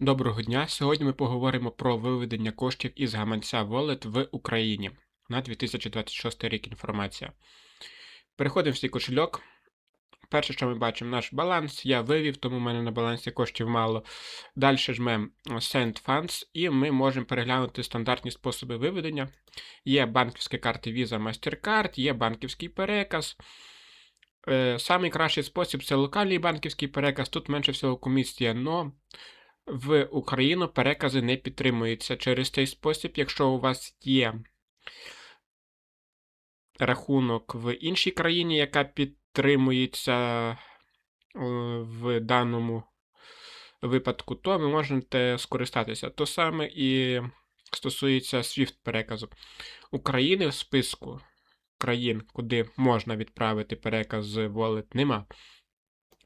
Доброго дня! Сьогодні ми поговоримо про виведення коштів із гаманця Wallet в Україні на 2026 рік інформація. Переходимо в свій кошельок. Перше, що ми бачимо, наш баланс. Я вивів, тому в мене на балансі коштів мало. Далі жмемо Send Funds, і ми можемо переглянути стандартні способи виведення. Є банківські карти Visa MasterCard, є банківський переказ. Е, Самий кращий спосіб це локальний банківський переказ. Тут менше всього комісія, но в Україну перекази не підтримуються через цей спосіб. Якщо у вас є рахунок в іншій країні, яка підтримується е, в даному випадку, то ви можете скористатися. То саме і стосується SWIFT переказу. України в списку країн, куди можна відправити переказ з Wallet, нема.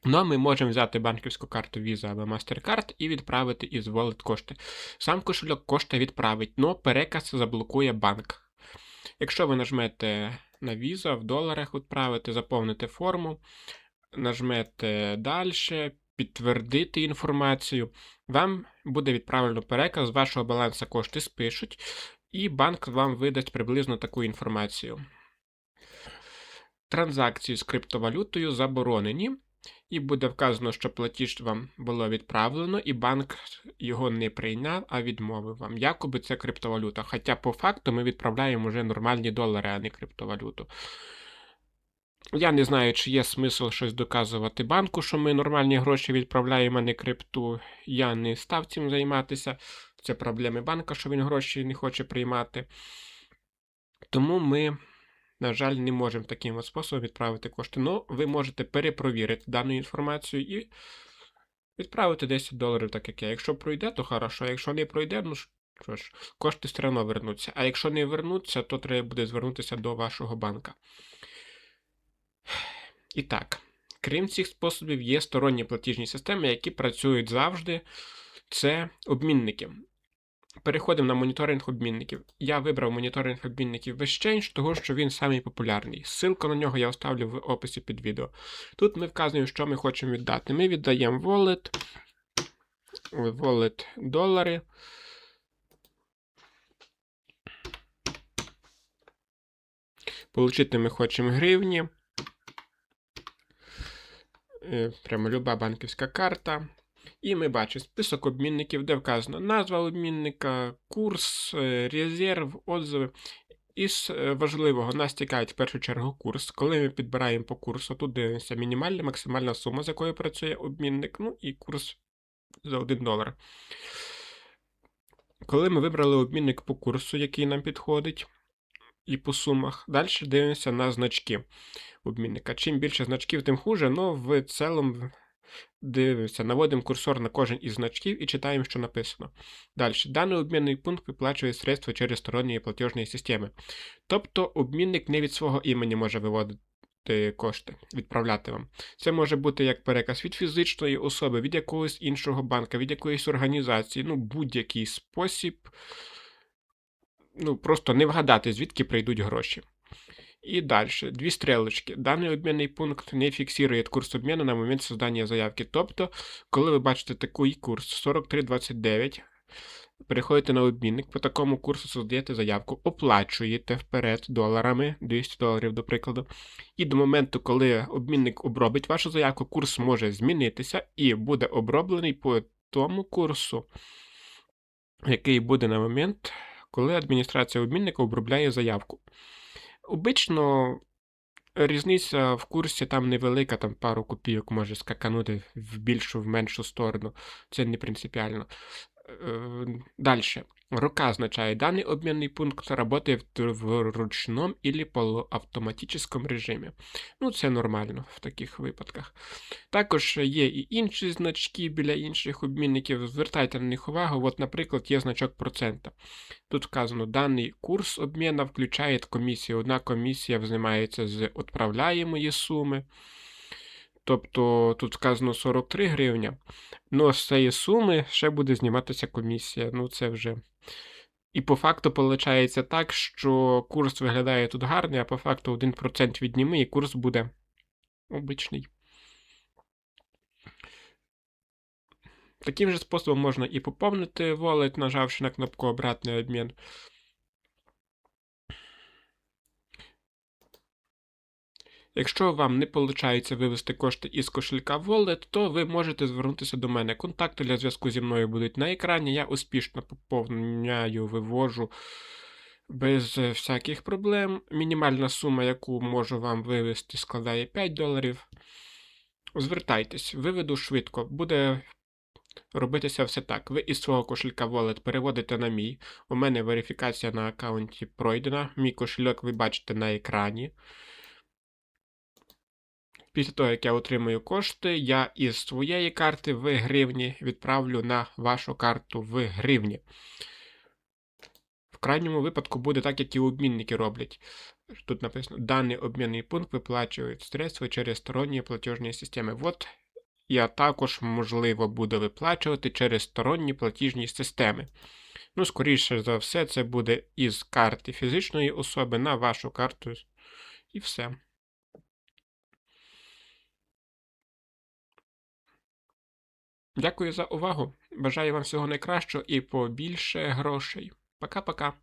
Ну, а ми можемо взяти банківську карту Visa або MasterCard і відправити із Wallet кошти. Сам кошельок кошти відправить, але переказ заблокує банк. Якщо ви нажмете на Visa в доларах відправити, заповните форму, нажмете далі, підтвердити інформацію, вам буде відправлено переказ, з вашого балансу кошти спишуть, і банк вам видасть приблизно таку інформацію. Транзакції з криптовалютою заборонені. І буде вказано, що платіж вам було відправлено, і банк його не прийняв, а відмовив вам. Якоби це криптовалюта. Хоча по факту ми відправляємо вже нормальні долари, а не криптовалюту. Я не знаю, чи є смисл щось доказувати банку, що ми нормальні гроші відправляємо, а не крипту. Я не став цим займатися. Це проблеми банка, що він гроші не хоче приймати. Тому ми на жаль, не можемо таким способом відправити кошти. Ну, ви можете перепровірити дану інформацію і відправити 10 доларів, так як я. Якщо пройде, то хорошо. Якщо не пройде, ну що ж, кошти все одно вернуться. А якщо не вернуться, то треба буде звернутися до вашого банка. І так, крім цих способів, є сторонні платіжні системи, які працюють завжди. Це обмінники. Переходимо на моніторинг обмінників. Я вибрав моніторинг обмінників Exchange, того що він самий популярний. Ссылку на нього я оставлю в описі під відео. Тут ми вказуємо, що ми хочемо віддати. Ми віддаємо wallet, wallet долари. Получити ми хочемо гривні. Е, прямо люба банківська карта. І ми бачимо список обмінників, де вказано назва обмінника, курс, е, резерв, отзиви. Із е, важливого нас цікавить в першу чергу курс. Коли ми підбираємо по курсу, тут дивимося мінімальна, максимальна сума, з якою працює обмінник, ну і курс за 1 долар. Коли ми вибрали обмінник по курсу, який нам підходить, і по сумах, далі дивимося на значки обмінника. Чим більше значків, тим хуже, але в цілому Дивимося, наводимо курсор на кожен із значків і читаємо, що написано. Далі. Даний обмінний пункт виплачує средства через сторонні платіжні системи. Тобто обмінник не від свого імені може виводити кошти, відправляти вам. Це може бути як переказ від фізичної особи, від якогось іншого банка, від якоїсь організації, ну, будь-який спосіб. Ну, просто не вгадати, звідки прийдуть гроші. И дальше, дві стрілочки. Даний обмінний пункт не фіксує курс обміну на момент создання заявки. Тобто, коли ви бачите такий курс 43,29, переходите на обмінник, по такому курсу создаєте заявку, оплачуєте вперед доларами, 200 доларів, до прикладу. І до моменту, коли обмінник обробить вашу заявку, курс може змінитися і буде оброблений по тому курсу, який буде на момент, коли адміністрація обмінника обробляє заявку. Обично різниця в курсі там невелика, там пару копійок може скаканути в більшу, в меншу сторону. Це не принципіально. Е, Далі. Рука означає, даний обмінний пункт працює в ручному або полуавтоматичному режимі. Ну, це нормально в таких випадках. Також є і інші значки біля інших обмінників. Звертайте на них увагу. От, наприклад, є значок процента. Тут вказано, даний курс обміну включає комісію. Одна комісія взимається з відправляємої суми. Тобто тут сказано 43 гривня. Ну, з цієї суми ще буде зніматися комісія. Ну, це вже. І по факту виходить так, що курс виглядає тут гарний, а по факту 1% відніми, і курс буде обичний. Таким же способом можна і поповнити wallet, нажавши на кнопку Обратний обмін. Якщо вам не виходить вивести кошти із кошелька Wallet, то ви можете звернутися до мене. Контакти для зв'язку зі мною будуть на екрані. Я успішно поповняю, вивожу без е, всяких проблем. Мінімальна сума, яку можу вам вивести, складає 5 доларів. Звертайтесь, виведу швидко. Буде робитися все так. Ви із свого кошелька Wallet переводите на мій. У мене верифікація на аккаунті пройдена. Мій кошельок ви бачите на екрані. Після того, як я отримую кошти, я із своєї карти в гривні відправлю на вашу карту в гривні. В крайньому випадку буде так, як і обмінники роблять. Тут написано: даний обмінний пункт виплачують средства через сторонні платіжні системи. От я також, можливо, буду виплачувати через сторонні платіжні системи. Ну, скоріше за все, це буде із карти фізичної особи на вашу карту. І все. Дякую за увагу. Бажаю вам всього найкращого і побільше грошей. Пока-пока.